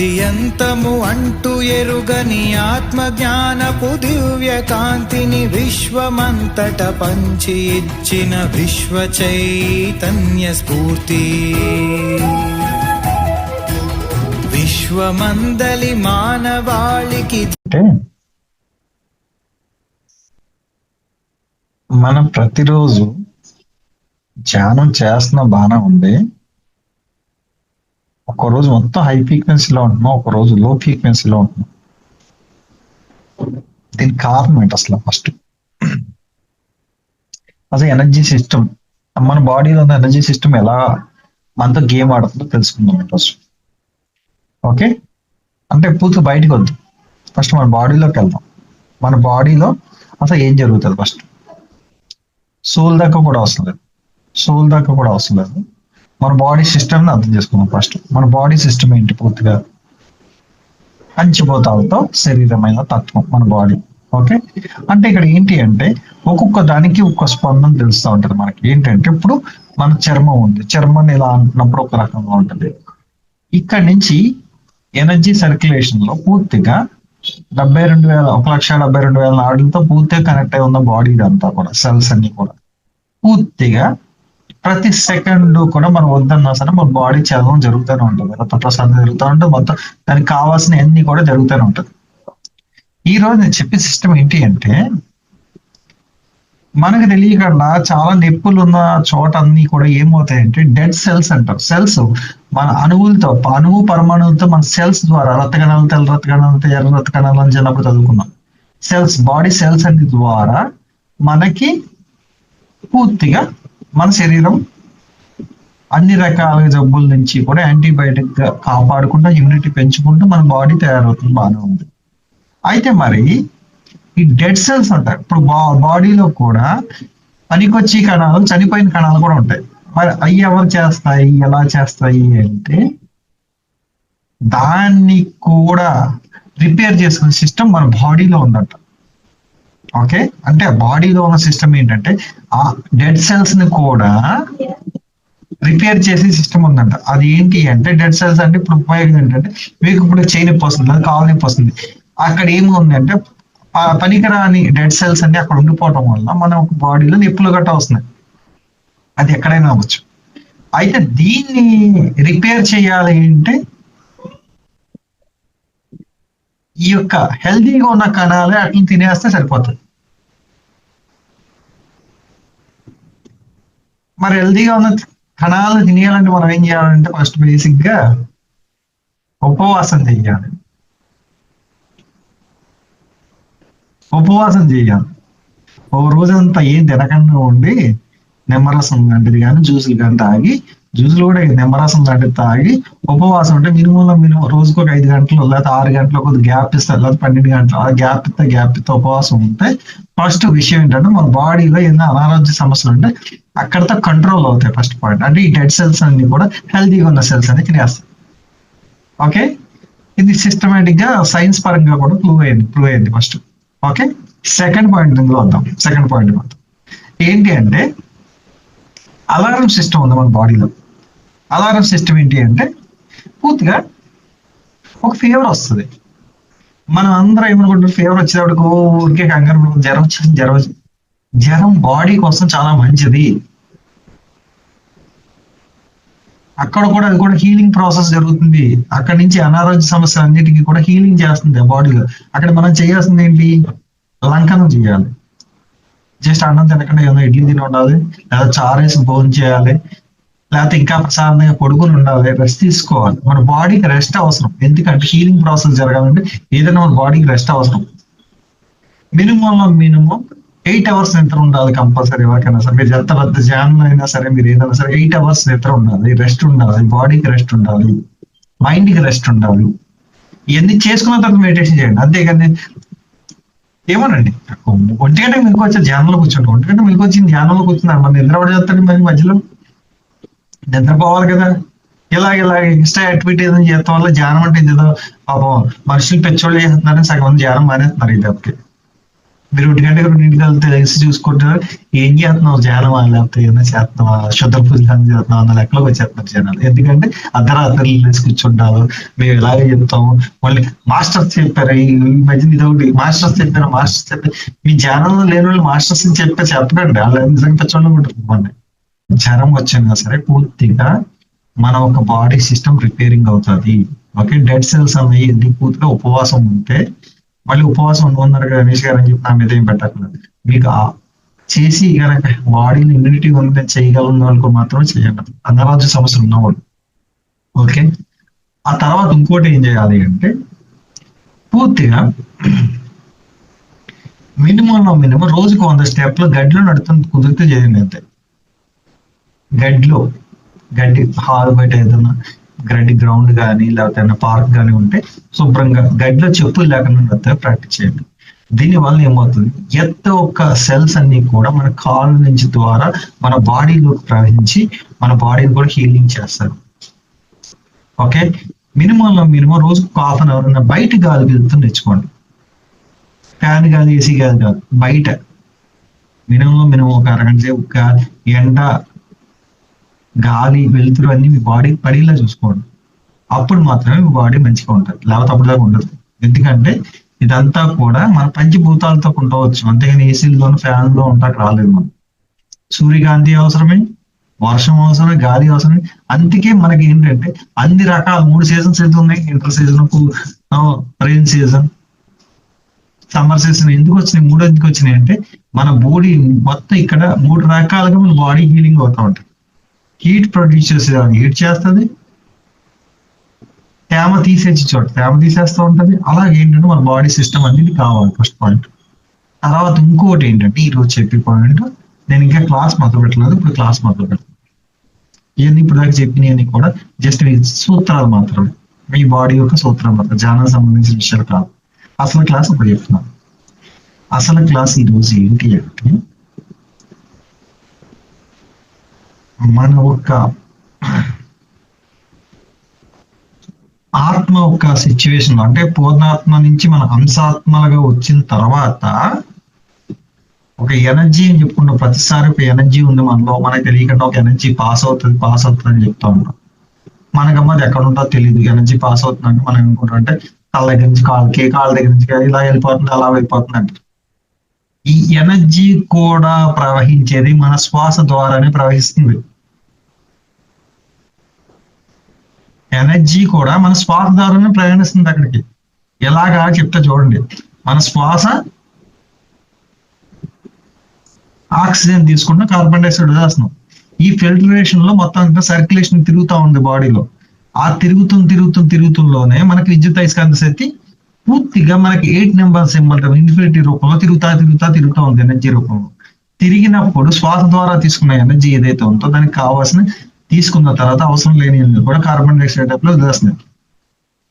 ఆది ఎంతము అంటూ ఎరుగని ఆత్మ జ్ఞానపు దివ్య కాంతిని విశ్వమంతట పంచి ఇచ్చిన విశ్వ చైతన్య స్ఫూర్తి. విశ్వమందలి మానవాళికి అంటే మనం ప్రతిరోజు ధ్యానం చేస్తున్న బాగానే ఉంది. ఒక రోజు మొత్తం హై ఫ్రీక్వెన్సీలో ఉంటున్నాం ఒక రోజు లో ఫ్రీక్వెన్సీలో ఉంటున్నాం దీనికి కారణం ఏంటి అసలు ఫస్ట్ అసలు ఎనర్జీ సిస్టమ్ మన బాడీలో ఉన్న ఎనర్జీ సిస్టమ్ ఎలా మనతో గేమ్ ఆడుతుందో తెలుసుకుందాం ఈరోజు ఓకే అంటే పూర్తి బయటకు వద్దు. ఫస్ట్ మన బాడీలోకి వెళ్దాం. మన బాడీలో అసలు ఏం జరుగుతుంది ఫస్ట్ సోల్ దాకా కూడా అవసరం లేదు. సోల్ దాకా కూడా అవసరం లేదు. మన బాడీ సిస్టమ్ని అర్థం చేసుకుందాం ఫస్ట్. మన బాడీ సిస్టమ్ ఏంటి? పూర్తిగా పంచభూతాలతో శరీరమైన తత్వం మన బాడీ. ఓకే? అంటే ఇక్కడ ఏంటి అంటే ఒక్కొక్క దానికి ఒక్కొక్క స్పందన తెలుస్తూ ఉంటుంది మనకి. ఏంటంటే ఇప్పుడు మన చర్మం ఉంది. చర్మం ఇలా అంటున్నప్పుడు ఒక రకంగా ఉంటుంది. ఇక్కడ నుంచి ఎనర్జీ సర్క్యులేషన్లో పూర్తిగా డెబ్బై రెండు వేల ఒక లక్ష డెబ్బై రెండు వేల నాడులతో పూర్తిగా కనెక్ట్ అయి ఉన్న బాడీ ఇదంతా కూడా సెల్స్ అన్ని కూడా. పూర్తిగా ప్రతి సెకండ్ కూడా మనం వద్దన్నా సరే మన బాడీ చదవడం జరుగుతూనే ఉంటుంది. రక్త ప్రసాదం జరుగుతూ ఉంటుంది మొత్తం దానికి కావాల్సిన అన్ని కూడా జరుగుతూనే ఉంటుంది. ఈ రోజు నేను చెప్పే సిస్టమ్ ఏంటి అంటే మనకు తెలియకుండా చాలా నొప్పులు ఉన్న చోట అన్ని కూడా ఏమవుతాయంటే డెడ్ సెల్స్ అంటారు. సెల్స్ మన అణువులతో అణువు పరమాణువులతో మన సెల్స్ ద్వారా రక్తకణాలు తెల్ల రక్తకణాలు ఎర్ర రక్తకణాలు అని చిన్నప్పుడు చదువుకున్నాం. సెల్స్ బాడీ సెల్స్ అన్ని ద్వారా మనకి పూర్తిగా మన శరీరం అన్ని రకాల జబ్బుల నుంచి కూడా యాంటీబయాటిక్గా కాపాడుకుంటూ ఇమ్యూనిటీ పెంచుకుంటూ మన బాడీ తయారవుతుంది బాగానే ఉంది. అయితే మరి ఈ డెడ్ సెల్స్ ఉంటాయి ఇప్పుడు బాడీలో కూడా పనికొచ్చి కణాలు చనిపోయిన కణాలు కూడా ఉంటాయి. మరి అవి ఎవరు చేస్తాయి ఎలా చేస్తాయి అంటే దాన్ని కూడా రిపేర్ చేసుకునే సిస్టమ్ మన బాడీలో ఉందంట. ఓకే అంటే బాడీలో ఉన్న సిస్టమ్ ఏంటంటే ఆ డెడ్ సెల్స్ని కూడా రిపేర్ చేసే సిస్టమ్ ఉందంట. అది ఏంటి అంటే డెడ్ సెల్స్ అంటే ఇప్పుడు ఉపయోగం ఏంటంటే మీకు ఇప్పుడు చేయి నొప్పి వస్తుంది లేదా కాలు నొప్పి వస్తుంది. అక్కడ ఏమి ఉంది పనికిరాని డెడ్ సెల్స్ అన్ని అక్కడ ఉండిపోవటం వల్ల మన బాడీలో నొప్పులు గట్ట వస్తున్నాయి. అది ఎక్కడైనా అవ్వచ్చు. అయితే దీన్ని రిపేర్ చేయాలి అంటే ఈ యొక్క హెల్దీగా ఉన్న కణాలే అట్లా తినేస్తే సరిపోతుంది. మరి హెల్దీగా ఉన్న కణాలు తినేయాలంటే మనం ఏం చేయాలంటే ఫస్ట్ బేసిక్గా ఉపవాసం చెయ్యాలి ఉపవాసం చేయాలి. ఓ రోజంతా ఏం తినకుండా ఉండి నిమ్మరసం లాంటిది కానీ జ్యూసులు కానీ తాగి జ్యూసులు కూడా నిమ్మరసం లాంటిది తాగి ఉపవాసం అంటే మినిమంలో మినిమం రోజుకు ఒక ఐదు గంటలు లేకపోతే ఆరు గంటలు కొద్ది గ్యాప్ ఇస్తారు. లేకపోతే పన్నెండు గంటలు ఆ గ్యాప్ ఇస్తే గ్యాప్ ఇస్తే ఉపవాసం ఉంటే ఫస్ట్ విషయం ఏంటంటే మన బాడీలో ఏదైనా అనారోగ్య సమస్యలు ఉంటే అక్కడతో కంట్రోల్ అవుతాయి ఫస్ట్ పాయింట్. అంటే ఈ డెడ్ సెల్స్ అన్ని కూడా హెల్తీగా ఉన్న సెల్స్ అన్ని తినేస్తాయి. ఓకే ఇది సిస్టమేటిక్గా సైన్స్ పరంగా కూడా ప్రూవ్ అయింది ప్రూవ్ అయింది ఫస్ట్ ఓకే సెకండ్ పాయింట్ ఇందులో వద్దాం. సెకండ్ పాయింట్ వద్దాం ఏంటి అంటే అలారం సిస్టమ్ ఉంది మన బాడీలో. అలారం సిస్టమ్ ఏంటి అంటే పూర్తిగా ఒక ఫీవర్ వస్తుంది. మనం అందరం ఏమనుకుంటున్నాం ఫీవర్ వచ్చేటప్పుడు ఊరికే కంగారు జ్వరం వచ్చింది జ్వరం వచ్చింది. జ్వరం బాడీ కోసం చాలా మంచిది. అక్కడ కూడా అది కూడా హీలింగ్ ప్రాసెస్ జరుగుతుంది. అక్కడ నుంచి అనారోగ్య సమస్యలు అన్నిటికీ కూడా హీలింగ్ చేస్తుంది బాడీలో అక్కడ మనం చేయాల్సింది ఏంటి? లంకనం చేయాలి. జస్ట్ అన్నం తినకుండా ఏదో ఇడ్లీ తిని ఉండాలి లేదా చారేసి భోజనం చేయాలి లేకపోతే ఇంకా ప్రశాంతంగా పడుకుని ఉండాలి రెస్ట్ తీసుకోవాలి. మన బాడీకి రెస్ట్ అవసరం. ఎందుకంటే హీలింగ్ ప్రాసెస్ జరగాలంటే ఏదైనా మన బాడీకి రెస్ట్ అవసరం. మినిమం మినిమం ఎయిట్ అవర్స్ నిద్ర ఉండాలి కంపల్సరీ ఎవరికైనా సరే. మీరు ఎంత పెద్ద జాన్ అయినా సరే మీరు ఏదైనా సరే ఎయిట్ అవర్స్ నిద్ర ఉండాలి రెస్ట్ ఉండాలి బాడీకి రెస్ట్ ఉండాలి మైండ్కి రెస్ట్ ఉండాలి. ఇవన్నీ చేసుకున్న తర్వాత మెడిటేషన్ చేయండి. అంతేకాని ఏమోనండి. ఒంటి గంట మీకు వచ్చే ధ్యానంలో కూర్చుంటాం ఒంటి గంట మీకు వచ్చి ధ్యానంలో కూర్చున్నారు. మన నిద్ర పడి చేస్తాడు మరి మధ్యలో? నిద్రపోవాలి కదా. ఇలాగ ఇలా ఎక్స్ట్రా యాక్టివిటీ ఏదైనా చేయడం వల్ల ధ్యానం అంటే ఏదో పాపం మనుషులు పెచ్చోళ్ళు చేస్తున్నారని సగం మంది ధ్యానం మానేస్తున్నారు ఈ దెబ్బకి మీరు ఒంటి గంటకి రెండింటికి వెళ్తే లేచి చూసుకుంటారు. ఏం చేస్తున్నావు? ధ్యానం లేకపోతే ఏమైనా చేస్తున్నావా? శుద్ధ పూజ చేస్తున్నావు? అన్న లెక్కలోకి వచ్చేస్తున్నారు జనాలు. ఎందుకంటే అర్ధరాత్రి లేచి కూర్చుంటారు. మేము ఇలాగే చెప్తాము. మళ్ళీ మాస్టర్స్ చెప్పారు. ఈ మధ్య ఇది ఒకటి మాస్టర్స్ చెప్పారు? మాస్టర్స్ చెప్పారు మీ ధ్యానంలో లేని వాళ్ళు మాస్టర్స్ అని చెప్పి చెప్పడండి వాళ్ళు నిజంగా చూడకుంటుంది జ్వరం వచ్చినా సరే పూర్తిగా మన ఒక బాడీ సిస్టమ్ రిపేరింగ్ అవుతుంది. ఓకే డెడ్ సెల్స్ అనేవి ఎందుకు పూర్తిగా ఉపవాసం ఉంటే మళ్ళీ ఉపవాసం ఉన్నారు రమేష్ గారు అని చెప్పి నా మీద ఏం పెట్టకూడదు. మీకు చేసి కనుక బాడీని ఇమ్యూనిటీ ఉందని చేయగలను వాళ్ళకు మాత్రమే చేయండి. అనారోగ్య సమస్యలు ఉన్నవాళ్ళు. ఓకే? ఆ తర్వాత ఇంకోటి ఏం చేయాలి అంటే పూర్తిగా మినిమం మినిమం రోజుకు వంద స్టెప్లు గడ్డిలో నడుతుంది కుదిరితే చేయండి అంతే. గడ్డిలో గడ్డి హాల్ బయట ఏదైనా గడ్డి గ్రౌండ్ కానీ లేకపోతే పార్క్ కానీ ఉంటే శుభ్రంగా గడ్డిలో చెప్పులు లేకుండా ప్రాక్టీస్ చేయండి. దీని వల్ల ఏమవుతుంది? ఎత్త ఒక సెల్స్ అన్ని కూడా మన కాళ్ళ నుంచి ద్వారా మన బాడీలోకి ప్రవహించి మన బాడీని కూడా హీలింగ్ చేస్తారు. ఓకే మినిమం మినిమం రోజు హాఫ్ అన్ అవర్ బయట గాలి వెళ్తూ తెచ్చుకోండి ఫ్యాన్ గాలి ఏసీ కాదు కాదు బయట. మినిమం మినిమం ఒక అరగంట సేపు ఎండ గాలి వెలుతురు అన్ని మీ బాడీ పడేలా చూసుకోండి అప్పుడు మాత్రమే మీ బాడీ మంచిగా ఉంటుంది. లేకపోతే అప్పుడు దాకా ఉండదు. ఎందుకంటే ఇదంతా కూడా మన పంచభూతాలతో ఉండవచ్చు. అంతేగాని ఏసీలోను ఫ్యాన్లో ఉంటాక రాలేదు మనం. సూర్యకాంతి అవసరమే వర్షం అవసరమే గాలి అవసరమే. అందుకే మనకి ఏంటంటే అన్ని రకాల మూడు సీజన్స్ అయితే ఉన్నాయి? Winter season rain season summer season ఎందుకు వచ్చినాయి? మూడు ఎందుకు వచ్చినాయి అంటే మన బాడీ మొత్తం ఇక్కడ మూడు రకాలుగా మన బాడీ హీలింగ్ అవుతా ఉంటుంది. హీట్ ప్రొడ్యూస్ చేసేదాన్ని హీట్ చేస్తుంది? తేమ తీసేసి చోట తేమ తీసేస్తూ ఉంటుంది. అలాగే ఏంటంటే మన బాడీ సిస్టమ్ అనేది కావాలి ఫస్ట్ పాయింట్ తర్వాత ఇంకోటి ఏంటంటే ఈరోజు చెప్పే పాయింట్ నేను ఇంకా క్లాస్ మొదలు పెట్టలేదు ఇప్పుడు క్లాస్ మొదలు పెడతాను ఇవన్నీ ఇప్పుడు దాకా చెప్పినవన్నీ కూడా జస్ట్ సూత్రాలు మాత్రమే. మీ బాడీ యొక్క సూత్రం మాత్రం ధ్యానం సంబంధించిన విషయాలు కాదు. అసలు క్లాస్ ఇప్పుడు చెప్తున్నాను అసలు క్లాస్ ఈ రోజు ఏంటి అంటే మన ఒక ఆత్మ ఒక సిచ్యువేషన్ అంటే పూర్ణాత్మ నుంచి మన హంసాత్మలుగా వచ్చిన తర్వాత ఒక ఎనర్జీ అని చెప్పుకున్న ప్రతిసారి ఒక ఎనర్జీ ఉంది మనలో. మనకు తెలియకుండా ఒక ఎనర్జీ పాస్ అవుతుంది పాస్ అవుతుంది అని చెప్తా ఉంటాం. మనకమ్మ అది ఎక్కడ ఉంటుందో తెలియదు ఎనర్జీ పాస్ అవుతుందంటే మనం అనుకుంటాం అంటే కాళ్ళ దగ్గర నుంచి కాళ్ళకి కాళ్ళ దగ్గర నుంచి ఇలా వెళ్ళిపోతుంది అలా వెళ్ళిపోతుంది అంటే ఈ ఎనర్జీ కూడా ప్రవహించేది మన శ్వాస ద్వారానే ప్రవహిస్తుంది. ఎనర్జీ కూడా మన శ్వాస ద్వారానే ప్రయాణిస్తుంది అక్కడికి. ఎలాగా చెప్తా చూడండి. మన శ్వాస ఆక్సిజన్ తీసుకున్న కార్బన్ డైఆక్సైడ్ వదిలేస్తున్నాం ఈ ఫిల్టరేషన్లో మొత్తం అంతా సర్క్యులేషన్ తిరుగుతూ ఉంది బాడీలో. ఆ తిరుగుతున్న తిరుగుతున్న తిరుగుతుల్లోనే మనకి విద్యుత్ అయస్కాంత శక్తి పూర్తిగా మనకి ఎయిట్ నెంబర్ సింబల్ ఇన్ఫినిటీ రూపంలో తిరుగుతా తిరుగుతా తిరుగుతా ఉంది ఎనర్జీ రూపంలో. తిరిగినప్పుడు శ్వాస ద్వారా తీసుకున్న ఎనర్జీ ఏదైతే ఉందో దానికి కావాల్సిన తీసుకున్న తర్వాత అవసరం లేని కూడా కార్బన్ డైఆక్సైడ్ టైప్లో వదిలేస్తుంది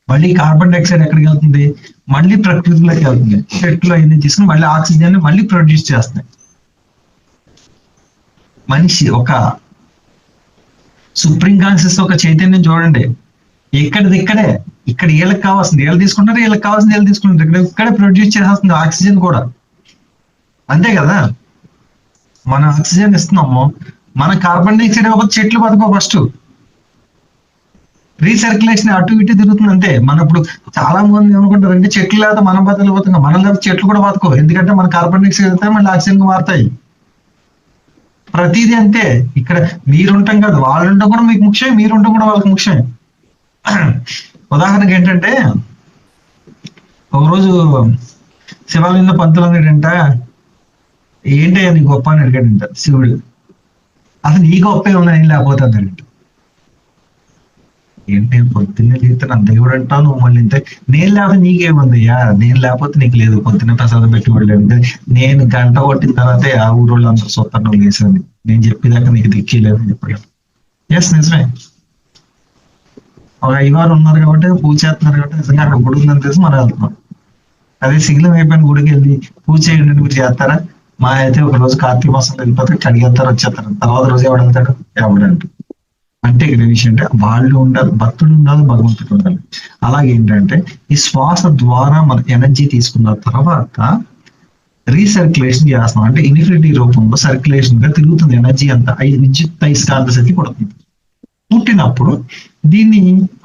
మళ్ళీ కార్బన్ డైఆక్సైడ్ ఎక్కడికి వెళ్తుంది? మళ్ళీ ప్రకృతిలోకి వెళ్తుంది. చెట్లు అన్ని తీసుకుని మళ్ళీ ఆక్సిజన్ని మళ్ళీ ప్రొడ్యూస్ చేస్తాయి మనిషి ఒక సుప్రీం కాన్షియస్ ఒక చైతన్యం చూడండి. ఎక్కడిది ఇక్కడే? ఇక్కడ వీళ్ళకి కావాల్సింది. వీళ్ళు తీసుకుంటారు వీళ్ళకి కావాల్సింది వీళ్ళు తీసుకుంటారు ఇక్కడ ఇక్కడే ప్రొడ్యూస్ చేసేస్తుంది ఆక్సిజన్ కూడా. అంతే కదా? మనం ఆక్సిజన్ ఇస్తున్నాము. మన కార్బన్ డైఆక్సైడ్ ఇవ్వకపోతే చెట్లు బతకో ఫస్ట్ రీసర్క్యులేషన్ అటు ఇటు తిరుగుతుంది అంతే. మన ఇప్పుడు చాలా మంది ఏమనుకుంటారు అంటే చెట్లు లేకపోతే మనం బతకలేకపోతున్నాం. మనం లేకపోతే చెట్లు కూడా బతకవు. ఎందుకంటే మన కార్బన్ డైఆక్సైడ్ వెళ్తే మళ్ళీ ఆక్సిజన్ మారుతాయి. ప్రతిదీ అంతే. ఇక్కడ మీరుంటాం కాదు వాళ్ళు ఉండడం కూడా మీకు ముఖ్యం మీరు కూడా వాళ్ళకి ముఖ్యం ఉదాహరణకి ఏంటంటే ఒకరోజు శివాలయంలో పంతులు అన్నాడంట ఏంటి అని గొప్ప అని అడిగాడంట శివుడు. అసలు ఈ గొప్పే ఏమన్నా లేకపోతే అన్నాడంట ఏంటి పొద్దున్నే లేతే నా దేవుడు అంటావు? నువ్వు మళ్ళీ ఇంత నేను లేకపోతే నీకేముందయ్యా? నేను లేకపోతే నీకు లేదు. పొద్దున్నే ప్రసాదం పెట్టి వెళ్ళాడు నేను గంట కొట్టిన తర్వాతే ఆ ఊరోళ్ళు అందరూ సూత్రం నువ్వు లేసాను నేను చెప్పేదాకా నీకు దిక్కి లేదు ఎస్ నిజమే. ఒక అయ్యవారు ఉన్నారు కాబట్టి పూజ చేస్తున్నారు కాబట్టి నిజంగా అక్కడ గుడి ఉందని తెలిసి మనం వెళ్తున్నాం. అదే శిథిలం అయిపోయిన గుడికి వెళ్ళి పూజ చేయండి మీరు చేస్తారా? మా అయితే ఒక రోజు కార్తీక మాసం వెళ్ళిపోతే కడిగేస్తారు వచ్చేస్తారు. తర్వాత రోజు ఎవడు వెళ్తాడు? ఎవడంటే అంటే. ఇక్కడ విషయం అంటే వాళ్ళు ఉండాలి భక్తుడు ఉండాలి భగవంతుడు ఉండాలి. అలాగే ఏంటంటే ఈ శ్వాస ద్వారా మన ఎనర్జీ తీసుకున్న తర్వాత రీసర్క్యులేషన్ చేస్తున్నాం. అంటే ఇన్ఫినిటీ రూపంలో సర్క్యులేషన్గా తిరుగుతుంది. ఎనర్జీ అంతా అయి విద్యుత్ అయస్కాంత శక్తి పుడుతుంది పుట్టినప్పుడు దీన్ని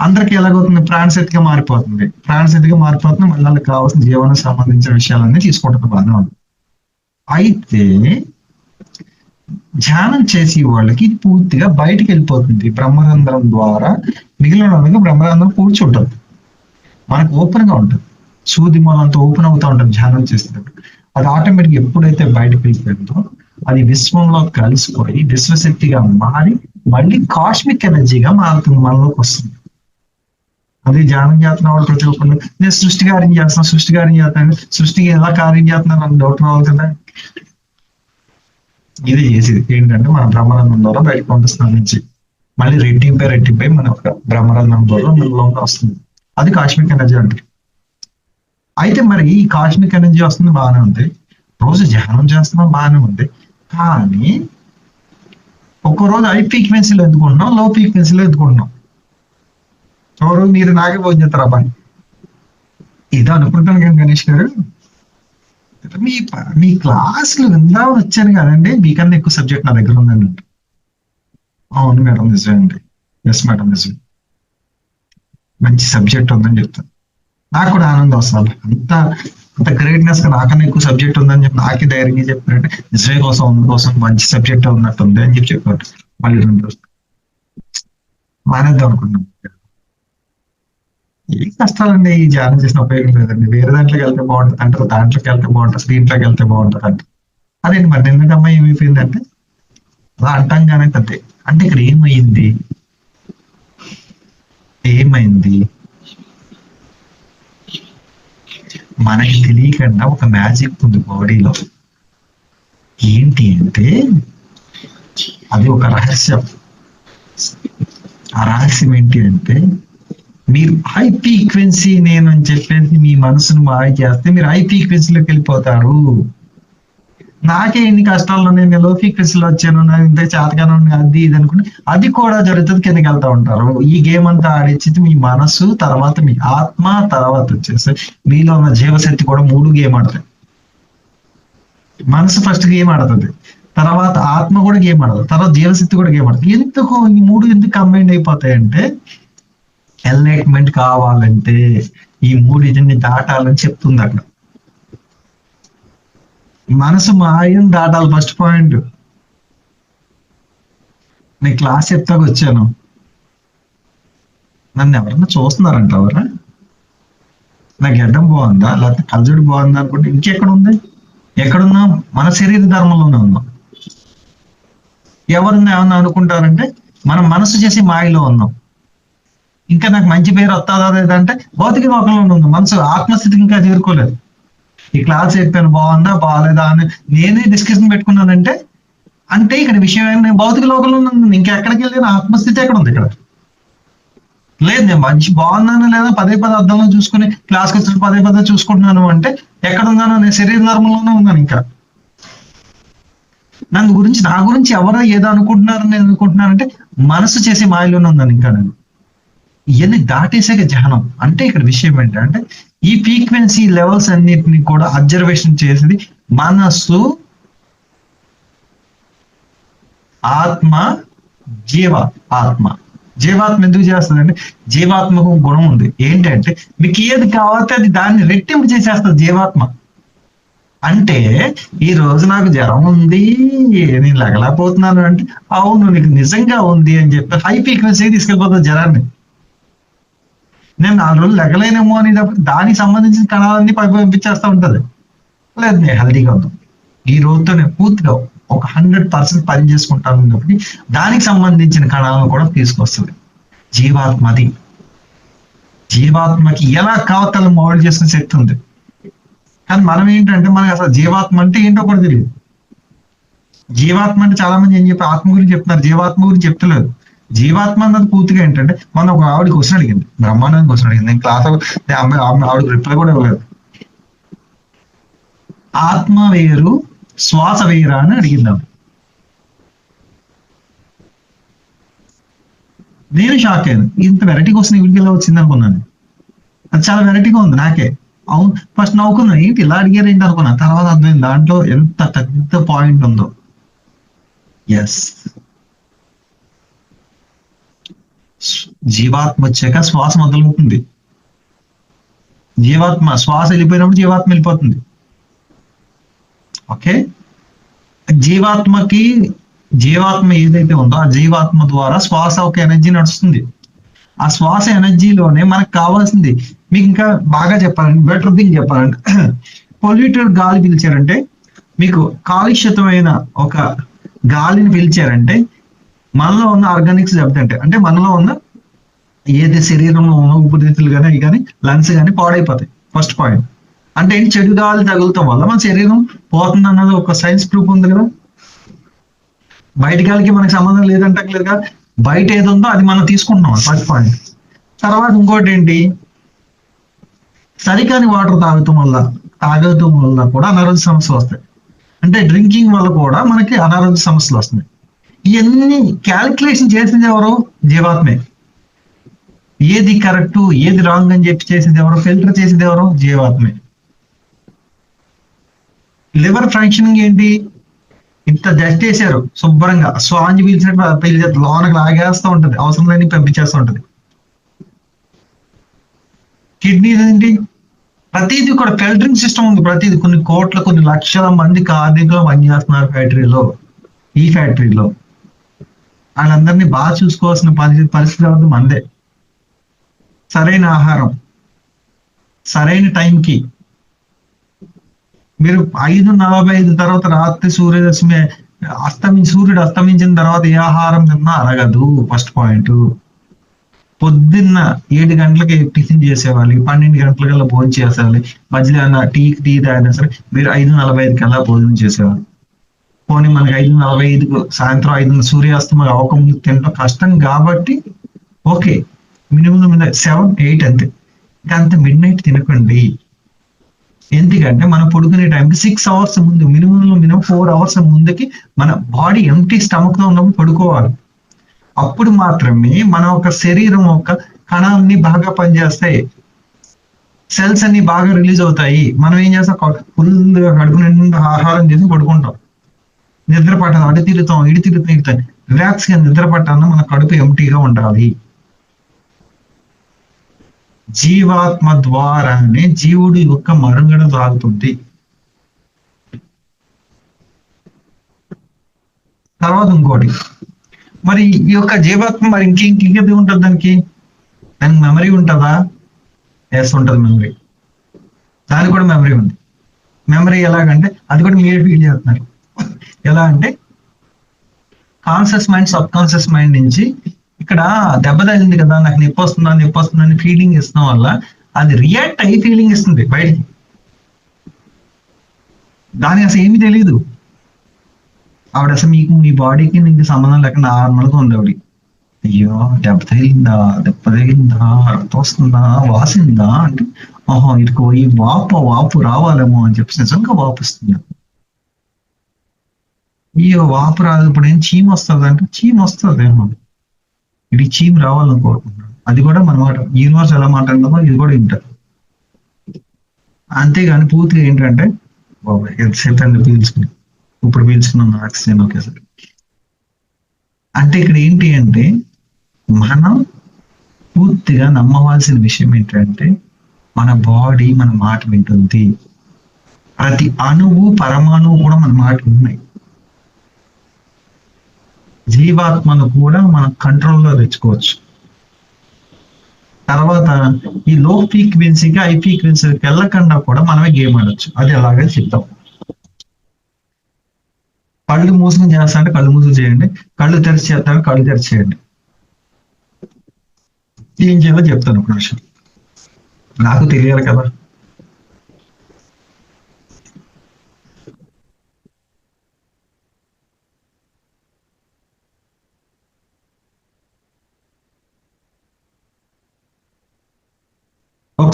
అందరికి ఎలాగవుతుంది? ప్రాణశక్తిగా మారిపోతుంది. ప్రాణశక్తిగా మారిపోతుంది. మళ్ళీ వాళ్ళకి కావాల్సిన జీవనం సంబంధించిన విషయాలన్నీ తీసుకుంటుంది బాగానే ఉంది అయితే ధ్యానం చేసే వాళ్ళకి పూర్తిగా బయటికి వెళ్ళిపోతుంది. బ్రహ్మరంధ్రం ద్వారా మిగిలిన వాళ్ళకి బ్రహ్మరంధ్రం కూర్చుంటుంది మనకు ఓపెన్గా ఉంటుంది. సూది మూలంతో ఓపెన్ అవుతా ఉంటాం ధ్యానం చేసేటప్పుడు. అది ఆటోమేటిక్ ఎప్పుడైతే బయటకు వెళ్ళిపోయిందో అది విశ్వంలో కలిసిపోయి విశ్వశక్తిగా మారి మళ్ళీ కాస్మిక్ ఎనర్జీగా మారుతుంది మనలోకి వస్తుంది. అది ధ్యానం చేస్తున్న వాళ్ళు ప్రతి ఒక్కరు నేను సృష్టి కార్యం చేస్తున్నా సృష్టి కార్యం చేస్తాను సృష్టికి ఎలా కార్యం చేస్తున్నాను అని డౌట్ రావాలి కదా. ఇది చేసేది. ఏంటంటే మన బ్రహ్మరంధం ద్వారా బయటకు పంపిస్తున్నాం నుంచి మళ్ళీ రెట్టింపై రెట్టింపై మన ఒక బ్రహ్మరంధం ద్వారా మనలోనే వస్తుంది. అది కాస్మిక్ ఎనర్జీ అంటారు అయితే మరి ఈ కాస్మిక్ ఎనర్జీ వస్తుంది బాగానే ఉంది. రోజు ధ్యానం చేస్తున్నాం బాగానే ఉంది. కానీ ఒక్కో రోజు హై ఫ్రీక్వెన్సీలో ఎందుకుంటున్నాం? లో ఫ్రీక్వెన్సీలో ఎందుకుంటున్నాం? ఎవరు మీరు నాకే ఫోన్ చేస్తారా పని ఇది అనుకుంటాను కానీ గణేష్ గారు. మీ మీ క్లాసులు విందామని వచ్చాను కదండి. మీకన్నా ఎక్కువ సబ్జెక్ట్ నా దగ్గర ఉందండి. అవును మేడం నిజమే అండి ఎస్ మేడం నిజమే. మంచి సబ్జెక్ట్ ఉందని చెప్తాను. నాకు కూడా ఆనందం వస్తుంది అంత అంత గ్రేట్నెస్గా నాకన్నా ఎక్కువ సబ్జెక్ట్ ఉందని చెప్పి నాకే ధైర్యంగా చెప్పారంటే నిజమే కోసం ఉంది కోసం మంచి సబ్జెక్ట్ ఉన్నట్టు ఉంది అని చెప్పి చెప్పారు. మళ్ళీ రెండు రోజులు. మానేద్దాం అనుకున్నాం ఏ కష్టాలండి? ఈ ధ్యానం చేసిన ఉపయోగం లేదండి. వేరే దాంట్లోకి వెళ్తే బాగుంటుంది అంటారు. దాంట్లోకి వెళ్తే బాగుంటుంది. దీంట్లోకి వెళ్తే బాగుంటుంది అంట అదేంటి మరి? నిన్నటమ్మా అమ్మాయి ఏమైపోయిందంటే అలా అంటాం కానీ అంతే. అంటే ఇక్కడ ఏమైంది? ఏమైంది? మనకి తెలియకుండా ఒక మ్యాజిక్ ఉంది బాడీలో. ఏంటి అంటే అది ఒక రహస్యం. ఆ రహస్యం ఏంటి అంటే మీరు హై ఫ్రీక్వెన్సీ నేను అని చెప్పేసి మీ మనసును మాయ చేస్తే మీరు హై ఫ్రీక్వెన్సీలోకి వెళ్ళిపోతారు. నాకే ఎన్ని కష్టాలు ఉన్నాయి నేను లో ఫ్రీక్వెన్సీలో వచ్చాను నాకు ఇంత చేతగానే అది ఇది అనుకుంటే అది కూడా జరుగుతుంది కిందకి వెళ్తా ఉంటారు. ఈ గేమ్ అంతా ఆడిచ్చి మీ మనసు తర్వాత మీ ఆత్మ తర్వాత వచ్చేసి మీలో ఉన్న జీవశక్తి కూడా మూడు గేమ్ ఆడతాయి. మనసు ఫస్ట్ గేమ్ ఆడుతుంది తర్వాత ఆత్మ కూడా గేమ్ ఆడదు తర్వాత జీవశక్తి కూడా గేమ్ ఆడుతుంది ఎందుకు ఈ మూడు ఎందుకు కంబైండ్ అయిపోతాయంటే ఎన్లైట్మెంట్ కావాలంటే ఈ మూడింటిని దాటాలని చెప్తుంది అక్కడ. మనసు మాయం దాటాలి ఫస్ట్ పాయింట్ నేను క్లాస్ చెప్తాకు వచ్చాను. నన్ను ఎవరన్నా చూస్తున్నారంట ఎవరా నా గడ్డం బాగుందా? లేకపోతే కలజోడు బాగుందా అనుకుంటే ఇంకెక్కడ ఉంది? ఎక్కడున్నాం? మన శరీర ధర్మంలోనే ఉన్నాం. ఎవరన్నా ఏమన్నా అనుకుంటారంటే మనం మనసు చేసి మాయలో ఉన్నాం. ఇంకా నాకు మంచి పేరు వస్తుందా లేదంటే భౌతిక లోకంలో ఉంది. మనసు ఆత్మస్థితికి ఇంకా చేరుకోలేదు. ఈ క్లాస్ చెప్పాను బాగుందా బాగాలేదా అని నేనే డిస్కషన్ పెట్టుకున్నానంటే అంటే ఇక్కడ విషయం ఏంటి? నేను భౌతిక లోకంలో ఉన్నాను. ఇంకెక్కడికి వెళ్ళి ఆత్మస్థితి ఎక్కడ ఉంది ఇక్కడ? లేదు నేను మంచి బాగున్నాను లేదా పదే పదే అర్థంలో చూసుకుని క్లాస్కి వచ్చిన పదే పదే చూసుకుంటున్నాను అంటే ఎక్కడ ఉన్నాను నేను శరీర ధర్మంలోనే ఉన్నాను ఇంకా. నన్ను గురించి నా గురించి ఎవరో ఏదో అనుకుంటున్నారని నేను అనుకుంటున్నానంటే మనసు చేసే మాయలోనే ఉన్నాను ఇంకా నేను. ఇవన్నీ దాటేసాక జహనం. అంటే ఇక్కడ విషయం ఏంటంటే ఈ ఫ్రీక్వెన్సీ లెవెల్స్ అన్నిటిని కూడా అబ్జర్వేషన్ చేసేది మనస్సు ఆత్మ జీవ ఆత్మ. జీవాత్మ ఎందుకు చేస్తుందంటే జీవాత్మకు గుణం ఉంది. ఏంటంటే మీకు ఏది కావాలంటే అది దాన్ని రెట్టింపు చేసేస్తుంది జీవాత్మ. అంటే ఈ రోజు నాకు జ్వరం ఉంది నేను లగలేకపోతున్నాను అంటే అవును నీకు నిజంగా ఉంది అని చెప్పి హై ఫ్రీక్వెన్సీ తీసుకెళ్ళిపోతుంది జ్వరాన్ని. నేను నాలుగు రోజులు లెగలేనేమో అని దానికి సంబంధించిన కణాలన్నీ పై పంపించేస్తా ఉంటది. లేదు నేను హెల్దీగా ఉంటాం ఈ రోజుతో నేను పూర్తిగా ఒక హండ్రెడ్ పర్సెంట్ పని చేసుకుంటాను అన్నప్పుడు దానికి సంబంధించిన కణాలను కూడా తీసుకొస్తుంది. జీవాత్మది జీవాత్మకి ఎలా కావతలు మోల్డ్ చేసిన శక్తి ఉంది. కానీ మనం ఏంటంటే మనకి అసలు జీవాత్మ అంటే ఏంటో కూడా తెలియదు. జీవాత్మ అంటే చాలా మంది ఏం చెప్పి ఆత్మ గురించి చెప్తున్నారు. జీవాత్మ గురించి చెప్తలేదు. జీవాత్మ అన్నది పూర్తిగా ఏంటంటే మన ఒక ఆవిడ క్వశ్చన్ అడిగింది. బ్రహ్మాండం క్వశ్చన్ అడిగింది. నేను క్లాస్ ఆమె ఆమె రిప్లై కూడా ఇవ్వలేదు. ఆత్మ వేరు శ్వాస వేరా అని అడిగింది ఆవిడ. నేను షాక్ అయ్యాను. ఇంత వెరైటీ క్వశ్చన్ ఇవిడికి ఎలా వచ్చింది అనుకున్నాను. అది చాలా వెరైటీగా ఉంది నాకే. అవును ఫస్ట్ నవ్వుకున్నాను ఏంటి ఇలా అడిగారు ఏంటి అనుకున్నాను తర్వాత అర్థమైంది దాంట్లో ఎంత పెద్ద పాయింట్ ఉందో. ఎస్ జీవాత్మ వచ్చాక శ్వాస మొదలవుతుంది. జీవాత్మ శ్వాస వెళ్ళిపోయినప్పుడు జీవాత్మ వెళ్ళిపోతుంది. ఓకే? జీవాత్మకి జీవాత్మ ఏదైతే ఉందో ఆ జీవాత్మ ద్వారా శ్వాస ఒక ఎనర్జీ నడుస్తుంది. ఆ శ్వాస ఎనర్జీలోనే మనకు కావాల్సింది మీకు ఇంకా బాగా చెప్పాలంటే బెటర్ థింగ్ చెప్పాలంటే పొల్యూటెడ్ గాలి పిలిచారంటే మీకు కాలుష్యతమైన ఒక గాలిని పిలిచారంటే మనలో ఉన్న ఆర్గానిక్స్ దెబ్బతింటాయి అంటే మనలో ఉన్న ఏది శరీరంలో ఉన్న ఊపిరితిత్తులు కానీ అవి కానీ లంగ్స్ కానీ పాడైపోతాయి. ఫస్ట్ పాయింట్ అంటే ఏంటి? చెడు గాలి తగులుతాం వల్ల మన శరీరం పోతుంది అన్నది ఒక సైన్స్ ప్రూఫ్ ఉంది కదా? బయట గాలికి మనకి సంబంధం లేదంటలేదు కదా? బయట ఏది ఉందో అది మనం తీసుకుంటున్నాం ఫస్ట్ పాయింట్ తర్వాత ఇంకోటి ఏంటి? సరికాని వాటర్ తాగటం వల్ల తాగటం వల్ల కూడా అనారోగ్య సమస్యలు వస్తాయి. అంటే డ్రింకింగ్ వల్ల కూడా మనకి అనారోగ్య సమస్యలు వస్తున్నాయి. ఇవన్నీ క్యాలిక్యులేషన్ చేసింది ఎవరు? జీవాత్మే. ఏది కరెక్ట్ ఏది రాంగ్ అని చెప్పి చేసేది ఎవరు? ఫిల్టర్ చేసేది ఎవరు? జీవాత్మే. లివర్ ఫంక్షనింగ్ ఏంటి? ఇంత జస్ట్ చేశారు శుభ్రంగా. స్వాంజ్ పీల్చినట్టు పీల్చేది లోనకి లాగేస్తూ ఉంటుంది. అవసరం లేని పంపించేస్తూ ఉంటుంది. కిడ్నీ ఏంటి? ప్రతిదీ కూడా ఫిల్టరింగ్ సిస్టమ్ ఉంది ప్రతిదీ. కొన్ని కోట్ల కొన్ని లక్షల మంది కార్మికులు పనిచేస్తున్నారు ఫ్యాక్టరీలో ఈ ఫ్యాక్టరీలో వాళ్ళందరినీ బాగా చూసుకోవాల్సిన పరిస్థితి పరిస్థితి అవుతుంది మందే. సరైన ఆహారం సరైన టైంకి. మీరు ఐదు నలభై ఐదు తర్వాత రాత్రి సూర్యదశమి అస్తమి సూర్యుడు అస్తమించిన తర్వాత ఏ ఆహారం తిన్నా అరగదు ఫస్ట్ పాయింట్ పొద్దున్న ఏడు గంటలకి టిఫిన్ చేసేవాలి పన్నెండు గంటలకల్లా భోజనం చేసేవాలి మధ్యలో టీ టీ తాగినా సరే మీరు ఐదు నలభై ఐదు కల్లా భోజనం చేసేవాళ్ళు. పోనీ మనకి ఐదు నలభై ఐదుకు సాయంత్రం ఐదు సూర్యాస్తమం అవ్వకముందు తినడం కష్టం కాబట్టి ఓకే మినిమం సెవెన్ ఎయిట్ అంతే. ఇంకా అంత మిడ్ నైట్ తినకండి. ఎందుకంటే మనం పడుకునే టైంకి సిక్స్ అవర్స్ ముందు మినిమం మినిమం ఫోర్ అవర్స్ ముందుకి మన బాడీ ఎంటీ స్టమక్లో ఉన్నప్పుడు పడుకోవాలి. అప్పుడు మాత్రమే మన ఒక శరీరం ఒక కణాన్ని బాగా పనిచేస్తాయి. సెల్స్ అన్ని బాగా రిలీజ్ అవుతాయి. మనం ఏం చేస్తాం? ఫుల్గా కడుపు నిండా ఆహారం చేసి పడుకుంటాం. నిద్ర అడి అటు తిరుగుతాం ఇటు తిరుగుతాం ఇడుతాం రిలాక్స్గా నిద్ర మన కడుపు ఎంటీగా ఉండాలి. జీవాత్మ ద్వారానే జీవుడు యొక్క మరుగడ సాగుతుంది. తర్వాత ఇంకోటి మరి ఈ యొక్క జీవాత్మ మరి ఇంక ఇంకేది ఉంటుంది దానికి? దానికి మెమరీ ఉంటుందా? ఎస్ ఉంటుంది మెమరీ దానికి కూడా మెమరీ ఉంది. మెమరీ ఎలాగంటే అది కూడా మీరే ఫీల్ చేస్తున్నారు. ఎలా అంటే conscious mind subconscious mind నుంచి ఇక్కడ దెబ్బ తగిలింది కదా నాకు నొప్పి వస్తుందా నొప్పి వస్తుందని ఫీలింగ్ ఇస్తాం వల్ల అది రియాక్ట్ అయ్యి ఫీలింగ్ ఇస్తుంది బయటికి. దానికి అసలు ఏమీ తెలియదు ఆవిడ అసలు మీకు మీ బాడీకి నీకు సంబంధం లేకుండా నార్మల్గా ఉంది ఆవిడ. అయ్యో దెబ్బ తగిలిందా దెబ్బ తగిలిందా రక్తం వస్తుందా వాసిందా అంటే ఆహా ఇదిగో ఈ వాపు వాపు రావాలేమో అని చెప్పి నిజంగా వాపు వస్తుంది. ఈ వాపు రాదు ఇప్పుడు ఏం చీమ వస్తుంది అంటే చీమ వస్తుంది ఏమో ఇది చీమ్ రావాలని కోరుకుంటున్నాడు అది కూడా మన మాట. యూనివర్స్ ఎలా మాట్లాడదామో ఇది కూడా వింటారు అంతేగాని పూర్తిగా ఏంటంటే బాబాయ్ ఎంతసేపు అండి పీల్చుకుని ఇప్పుడు పీల్చుకున్నాం ఆక్సిజన్ ఒకేసారి. అంటే ఇక్కడ ఏంటి అంటే మనం పూర్తిగా నమ్మవలసిన విషయం ఏంటంటే మన బాడీ మన మాట వింటుంది. ప్రతి అణువు పరమాణువు కూడా మన మాట ఉన్నాయి జీవాత్మను కూడా మనం కంట్రోల్లో తెచ్చుకోవచ్చు. తర్వాత ఈ లో ఫ్రీక్వెన్సీకి హై ఫ్రీక్వెన్సీకి వెళ్ళకుండా కూడా మనమే గేమ్ ఆడొచ్చు. అది ఎలాగే చెప్తాం కళ్ళు మూసుకుని చేస్తా అంటే కళ్ళు మూసుకు చేయండి. కళ్ళు తెరిచి చేస్తాను కళ్ళు తెరిచి చేయండి. ఏం చేయాలో చెప్తాను ఒక నిమిషం. నాకు తెలియాలి కదా.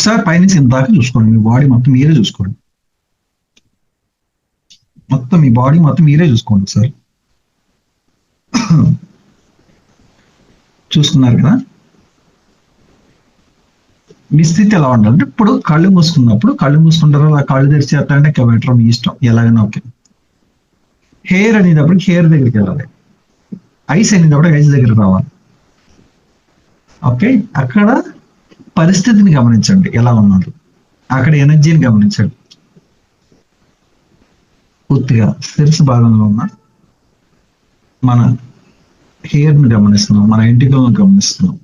ఒకసారి పైనుంచి ఇందాక చూసుకోండి మీ బాడీ మొత్తం మీరే చూసుకోండి. మొత్తం మీ బాడీ మొత్తం మీరే చూసుకోండి ఒకసారి. చూసుకున్నారు కదా? మీ స్థితి ఎలా ఉండాలంటే ఇప్పుడు కళ్ళు మూసుకున్నప్పుడు కళ్ళు మూసుకుంటారు అలా కళ్ళు తెరిచేస్తా అంటే బెటర్ మీ ఇష్టం. ఎలాగైనా ఓకే. హెయిర్ అనేటప్పుడు హెయిర్ దగ్గరికి వెళ్ళాలి. ఐస్ అనేటప్పుడు ఐస్ దగ్గరికి రావాలి. ఓకే? అక్కడ పరిస్థితిని గమనించండి. ఎలా ఉన్నారు అక్కడ ఎనర్జీని గమనించండి. పూర్తిగా సెల్స్ భాగంలో ఉన్న మన హెయిర్ని గమనిస్తున్నాం. మన ఎంటికలను గమనిస్తున్నాం.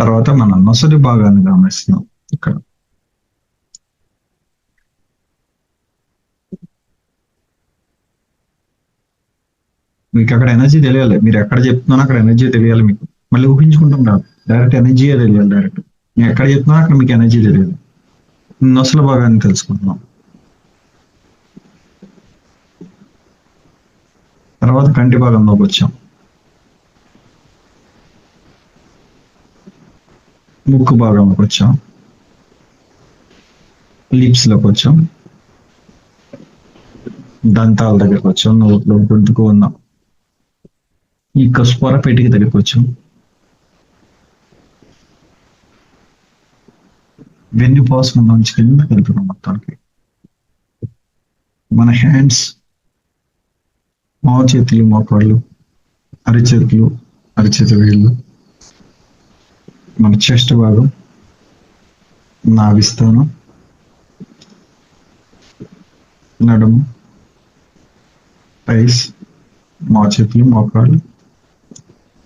తర్వాత మన నొసటి భాగాన్ని గమనిస్తున్నాం. ఇక్కడ. మీకు అక్కడ ఎనర్జీ తెలియాలి. మీరు ఎక్కడ చెప్తున్నానో అక్కడ ఎనర్జీ తెలియాలి మీకు. మళ్ళీ ఊహించుకుంటాం కాదు. డైరెక్ట్ ఎనర్జీ తెలియాలి డైరెక్ట్ నేను ఎక్కడ చెప్తున్నా అక్కడ మీకు ఎనర్జీ తెలియదు నొసల భాగాన్ని తెలుసుకుంటున్నాం తర్వాత కంటి భాగంలోకి వచ్చాం. ముక్కు భాగంలోకి వచ్చాం. లిప్స్లోకి వచ్చాం. దంతాల దగ్గరకు వచ్చాం. నోట్లో గొంతుకు ఉన్నాం ఈ స్వర పెటికి దగ్గరకు వచ్చాం వెన్ను నుంచి కిందకి వెళ్తున్నాం మొత్తానికి. మన హ్యాండ్స్ మా చేతులు మోకాళ్ళు అరిచేతులు అరిచేత వేళ్ళు మన చెస్ట్ భాగం నాభిస్థానం నడుము పైస్ మా చేతులు మోకాళ్ళు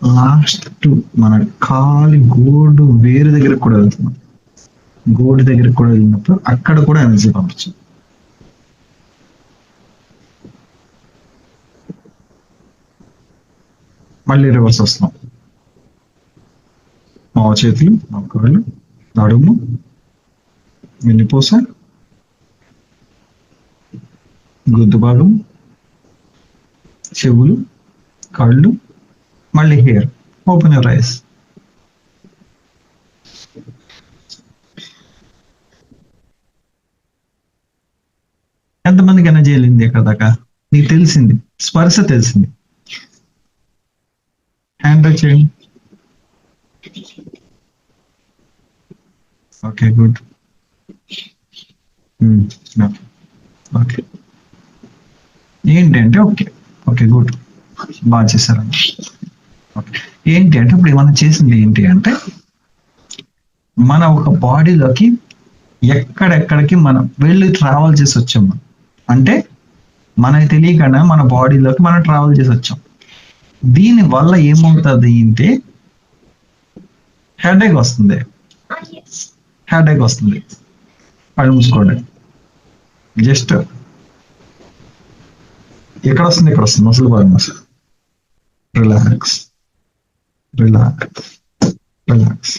లాస్ట్ మన కాలి గోడు వేరు దగ్గర కూడా వెళ్తున్నాం. గోడు దగ్గర కూడా వెళ్ళినప్పుడు అక్కడ కూడా ఎనర్జీ పంపించాం. మళ్ళీ రివర్స్ వస్తున్నాం. మా చేతులు మోకాళ్ళు నడుము వెన్నుపూస గుద్దు భాగం చెవులు కళ్ళు మళ్ళీ హియర్ ఓపెన్ యువర్ ఐస్ ఎంతమందికి ఎనర్జీ వెళ్ళింది ఎక్కడ దాకా నీకు తెలిసింది. స్పర్శ తెలిసింది. హ్యాండ్ టచ్ చేయండి. ఓకే గుడ్ ఓకే ఏంటి ఓకే ఓకే గుడ్ బాగా చేశారండి ఏంటి అంటే ఇప్పుడు మనం చేసింది ఏంటి అంటే మన ఒక బాడీలోకి ఎక్కడెక్కడికి మనం వెళ్ళి ట్రావెల్ చేసి వచ్చాం మనం. అంటే మనకి తెలియకుండా మన బాడీలోకి మనం ట్రావెల్ చేసి వచ్చాం. దీని వల్ల ఏమవుతుంది అంటే హెడేక్ వస్తుంది. హెడేక్ వస్తుంది. కళ్ళు మూసుకోండి. జస్ట్ ఎక్కడ వస్తుంది? ఇక్కడ వస్తుంది. అసలు బాగా రిలాక్స్ రిలాక్స్ రిలాక్స్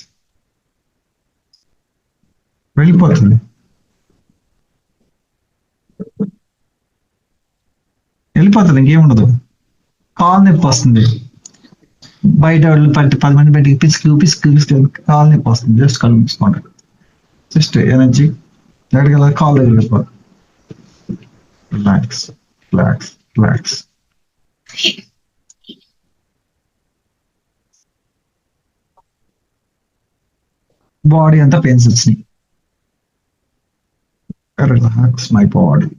వెళ్ళిపోతుంది. వెళ్ళిపోతుంది ఇంకేముండదు కాల్ నొప్పి వస్తుంది. బయట వాళ్ళు పది పది మంది బయటికి పిసుకు పిసుకు పిసుకు కాల్ నొప్పి వస్తుంది. జస్ట్ కళ్ళు మూసుకోండి. Just energy. ఎక్కడికి వెళ్ళాలి కాల్ దగ్గర వెళ్ళిపోతుంది రిలాక్స్ రిలాక్స్ రిలాక్స్ బాడీ అంతా పెయిన్స్ వచ్చినాయి. Relax my body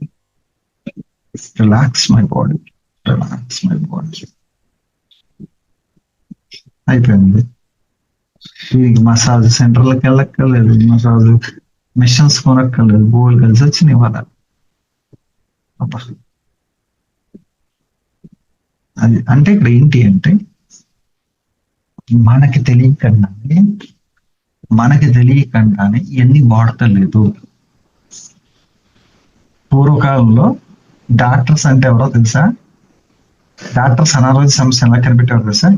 relax my body relax my body అయిపోయింది. మసాజ్ సెంటర్లకు వెళ్ళక్కర్లేదు. Massage machines కొనక్కర్లేదు. బోల్ కలిసి వచ్చినాయి వాళ్ళ అది అంటే ఇక్కడ ఏంటి అంటే మనకి తెలియకుండానే మనకి తెలియకుండానే ఇవన్నీ వాడతలేదు పూర్వకాలంలో డాక్టర్స్ అంటే ఎవరో తెలుసా? డాక్టర్స్ అనారోగ్య సమస్య ఎలా కనిపెట్టారు తెలుసా?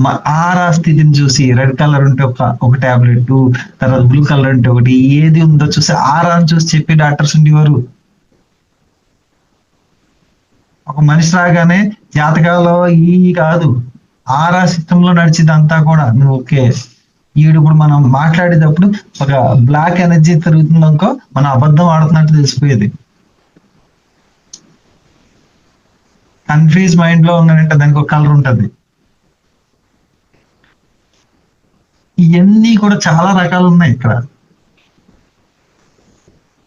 మా ఆరా స్థితిని చూసి రెడ్ కలర్ ఉంటే ఒక ఒక టాబ్లెట్ తర్వాత బ్లూ కలర్ ఉంటే ఒకటి ఏది ఉందో చూసి ఆరా అని చూసి చెప్పి డాక్టర్స్ ఉండేవారు. ఒక మనిషి రాగానే జాతకాలో ఈ కాదు ఆరా సిస్టంలో నడిచిదంతా కూడా నువ్వు ఓకే ఈడు ఇప్పుడు మనం మాట్లాడేటప్పుడు ఒక బ్లాక్ ఎనర్జీ తిరుగుతుందనుకో మనం అబద్ధం ఆడుతున్నట్టు తెలిసిపోయేది. కన్ఫ్యూజ్ మైండ్లో ఉన్నాడంటే దానికి ఒక కలర్ ఉంటది. ఇవన్నీ కూడా చాలా రకాలు ఉన్నాయి ఇక్కడ.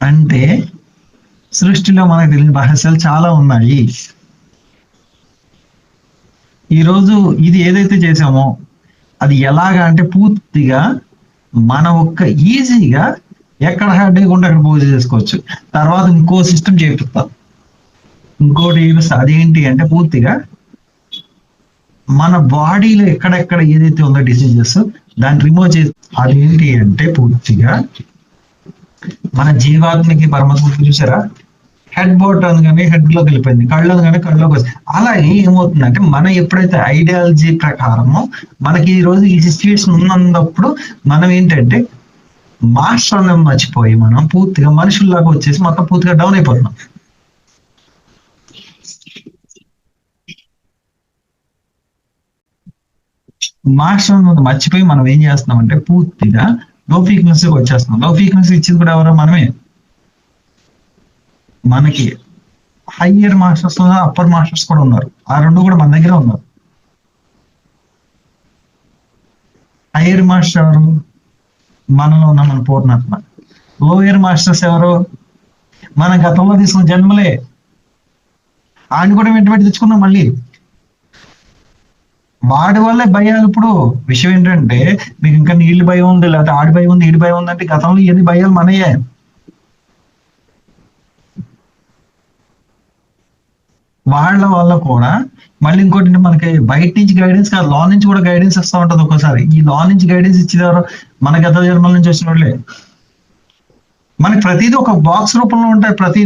అంటే సృష్టిలో మనకు తెలియని రహస్యాలు చాలా ఉన్నాయి. ఈరోజు ఇది ఏదైతే చేసామో అది ఎలాగా అంటే పూర్తిగా మన ఒక్క ఈజీగా ఎక్కడ హ్యాడ్ అయ్యకుండా అక్కడ పూజ చేసుకోవచ్చు తర్వాత ఇంకో సిస్టమ్ చేపిస్తాం. ఇంకోటి ఏమిస్తా? అదేంటి అంటే పూర్తిగా మన బాడీలో ఎక్కడెక్కడ ఏదైతే ఉందో డిసీజెస్ దాన్ని రిమూవ్ చేసి అదేంటి అంటే పూర్తిగా మన జీవాత్మకి పరమాత్మకి చూసారా? హెడ్ బోట్ అనగానే హెడ్లోకి వెళ్ళిపోయింది. కళ్ళు అనగానే కళ్ళలోకి వస్తుంది అలాగే ఏమవుతుందంటే మనం ఎప్పుడైతే ఐడియాలజీ ప్రకారమో మనకి ఈ రోజు ఈ సిచ్యువేషన్ ఉన్నప్పుడు మనం ఏంటంటే మాస్టర్ అన్నది మర్చిపోయి మనం పూర్తిగా మనుషుల్లాగా వచ్చేసి మొత్తం పూర్తిగా డౌన్ అయిపోతున్నాం. మాస్టర్ మర్చిపోయి మనం ఏం చేస్తున్నాం అంటే పూర్తిగా లో ఫ్రీక్వెన్సీకి వచ్చేస్తున్నాం. లో ఫ్రీక్వెన్సీ ఇచ్చింది కూడా ఎవరో? మనమే. మనకి హయ్యర్ మాస్టర్స్ అప్పర్ మాస్టర్స్ కూడా ఉన్నారు. ఆ రెండు కూడా మన దగ్గర ఉన్నారు. హయ్యర్ మాస్టర్ ఎవరు? మనలో ఉన్న మన పూర్ణాత్మ. లోయర్ మాస్టర్స్ ఎవరు? మన గతంలో తీసుకున్న జన్మలే. ఆయన కూడా వెంట పెట్టి తెచ్చుకున్నాం మళ్ళీ. వాడి వల్లే భయాలు ఇప్పుడు. విషయం ఏంటంటే మీకు ఇంకా నీళ్ళు భయం ఉంది లేకపోతే ఆడి భయం ఉంది ఈడి భయం ఉంది అంటే గతంలో ఎన్ని భయాలు మనయ్యాయి వాళ్ళ వల్ల కూడా మళ్ళీ ఇంకోటి మనకి బయట నుంచి గైడెన్స్ కాదు లా నుంచి కూడా గైడెన్స్ ఇస్తూ ఉంటది ఒక్కోసారి. ఈ లా నుంచి గైడెన్స్ ఇచ్చేవారు మన గత జన్మల నుంచి వచ్చిన వాళ్ళే మనకి ప్రతిదీ ఒక బాక్స్ రూపంలో ఉంటాయి ప్రతిదీ